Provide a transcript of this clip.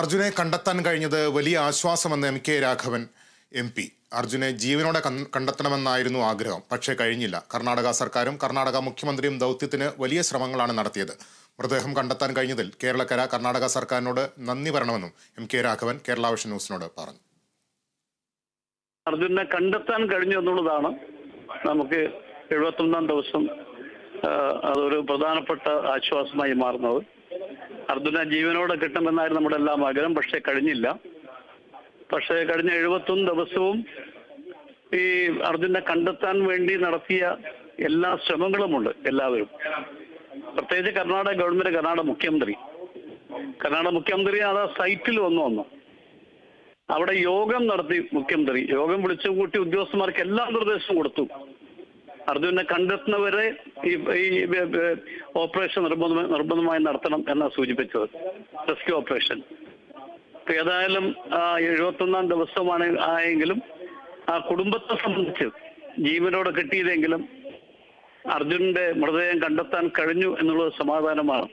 അർജുനെ കണ്ടെത്താൻ കഴിഞ്ഞത് വലിയ ആശ്വാസമെന്ന് M K Raghavan M P. അർജുനെ ജീവനോടെ കണ്ടെത്തണമെന്നായിരുന്നു ആഗ്രഹം പക്ഷേ കഴിഞ്ഞില്ല. കർണാടക സർക്കാരും കർണാടക മുഖ്യമന്ത്രിയും ദൗത്യത്തിന് വലിയ ശ്രമങ്ങളാണ് നടത്തിയത്. മൃതദേഹം കണ്ടെത്താൻ കഴിഞ്ഞതിൽ കേരളക്കര കർണാടക സർക്കാരിനോട് നന്ദി പറയണമെന്നും M K Raghavan Kerala vision ന്യൂസിനോട് പറഞ്ഞു. അർജുനെ കണ്ടെത്താൻ കഴിഞ്ഞു എന്നുള്ളതാണ് നമുക്ക് എഴുപത്തൊന്നാം ദിവസം അതൊരു പ്രധാനപ്പെട്ട ആശ്വാസമായി മാറുന്നത്. അർജുന ജീവനോടെ കിട്ടുമെന്നായിരുന്നു നമ്മുടെ എല്ലാം ആഗ്രഹം പക്ഷെ കഴിഞ്ഞില്ല. പക്ഷേ കഴിഞ്ഞ എഴുപത്തൊന്ന് ദിവസവും ഈ അർജുനെ കണ്ടെത്താൻ വേണ്ടി നടത്തിയ എല്ലാ ശ്രമങ്ങളുമുണ്ട് എല്ലാവരും. പ്രത്യേകിച്ച് കർണാടക ഗവൺമെന്റ് കർണാടക മുഖ്യമന്ത്രി. കർണാടക മുഖ്യമന്ത്രി അത് ആ സൈറ്റിൽ വന്നു വന്നു. അവിടെ യോഗം നടത്തി മുഖ്യമന്ത്രി. യോഗം വിളിച്ചു കൂട്ടി ഉദ്യോഗസ്ഥന്മാർക്ക് എല്ലാ നിർദ്ദേശവും കൊടുത്തു. അർജുനെ കണ്ടെത്തുന്നവരെ ഈ ഓപ്പറേഷൻ നിർബന്ധമായി നിർബന്ധമായി നടത്തണം എന്നാണ് സൂചിപ്പിച്ചത്. Rescue operation. ഇപ്പൊ ഏതായാലും എഴുപത്തൊന്നാം ദിവസമാണ് ആയെങ്കിലും ആ കുടുംബത്തെ സംബന്ധിച്ച് ജീവനോടെ കിട്ടിയതെങ്കിലും അർജുനന്റെ മൃതദേഹം കണ്ടെത്താൻ കഴിഞ്ഞു എന്നുള്ളത് സമാധാനമാണ്.